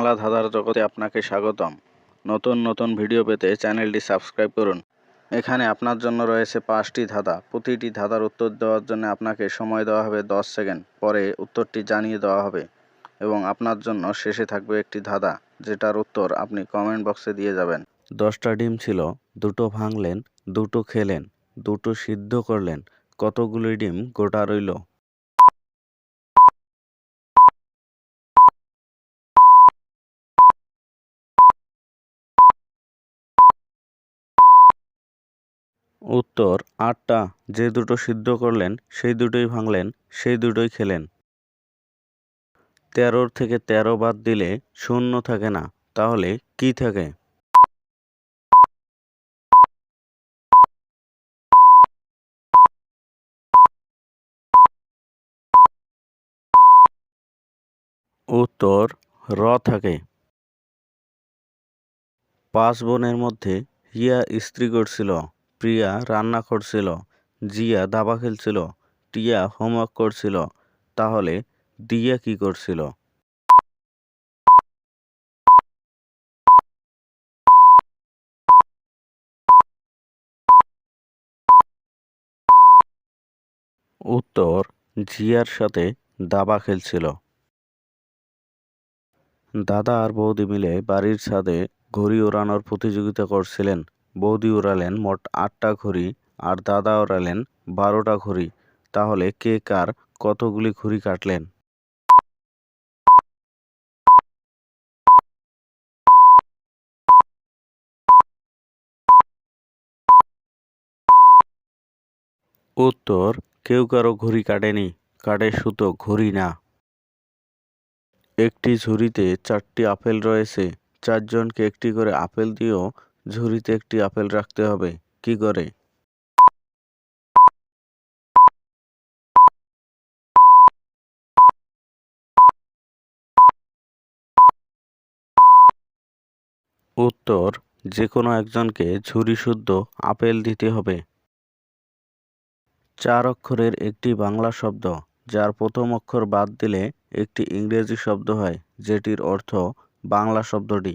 বাংলা ধাঁধার জগতে আপনাকে স্বাগতম। নতুন নতুন ভিডিও পেতে চ্যানেলটি সাবস্ক্রাইব করুন। এখানে আপনার জন্য রয়েছে পাঁচটি ধাঁধা। প্রতিটি ধাঁধার উত্তর দেওয়ার জন্য আপনাকে সময় দেওয়া হবে দশ সেকেন্ড। পরে উত্তরটি জানিয়ে দেওয়া হবে এবং আপনার জন্য শেষে থাকবে একটি ধাঁধা, যেটার উত্তর আপনি কমেন্ট বক্সে দিয়ে যাবেন। দশটা ডিম ছিল, দুটো ভাঙলেন, দুটো খেলেন, দুটো সিদ্ধ করলেন, কতগুলি ডিম গোটা রইল? উত্তর, আটটা, যে দুটো সিদ্ধ করলেন, সেই দুটোই ভাঙলেন, সেই দুটোই খেলেন। তেরোর থেকে তেরো বাদ দিলে শূন্য থাকে না, তাহলে কি থাকে? উত্তর, র থাকে। পাঁচ বোনের মধ্যে হিয়া স্ত্রী করছিল। প্রিয়া রান্না করছিল, জিয়া দাবা খেলছিল, টিয়া হোমওয়ার্ক করছিল, তাহলে দিয়া কি করছিল? উত্তর, জিয়ার সাথে দাবা খেলছিল। দাদা আর বৌদি মিলে বাড়ির ছাদে ঘড়ি ওড়ানোর প্রতিযোগিতা করছিলেন। বৌদি ওড়ালেন মোট আটটা ঘড়ি আর দাদা ওড়ালেন বারোটা ঘড়ি। তাহলে কে কার কতগুলি ঘড়ি কাটলেন? উত্তর, কেউ কারও ঘড়ি কাটেনি, কাটে সুতো ঘড়ি না। একটি ঝুড়িতে চারটি আপেল রয়েছে, চারজনকে একটি করে আপেল দিয়েও ঝুড়িতে একটি আপেল রাখতে হবে। কি করে? উত্তর যে কোনো একজনকে ঝুড়ি শুদ্ধ আপেল দিতে হবে। চার অক্ষরের একটি বাংলা শব্দ, যার প্রথম অক্ষর বাদ দিলে একটি ইংরেজি শব্দ হয়, যেটির অর্থ বাংলা শব্দটি।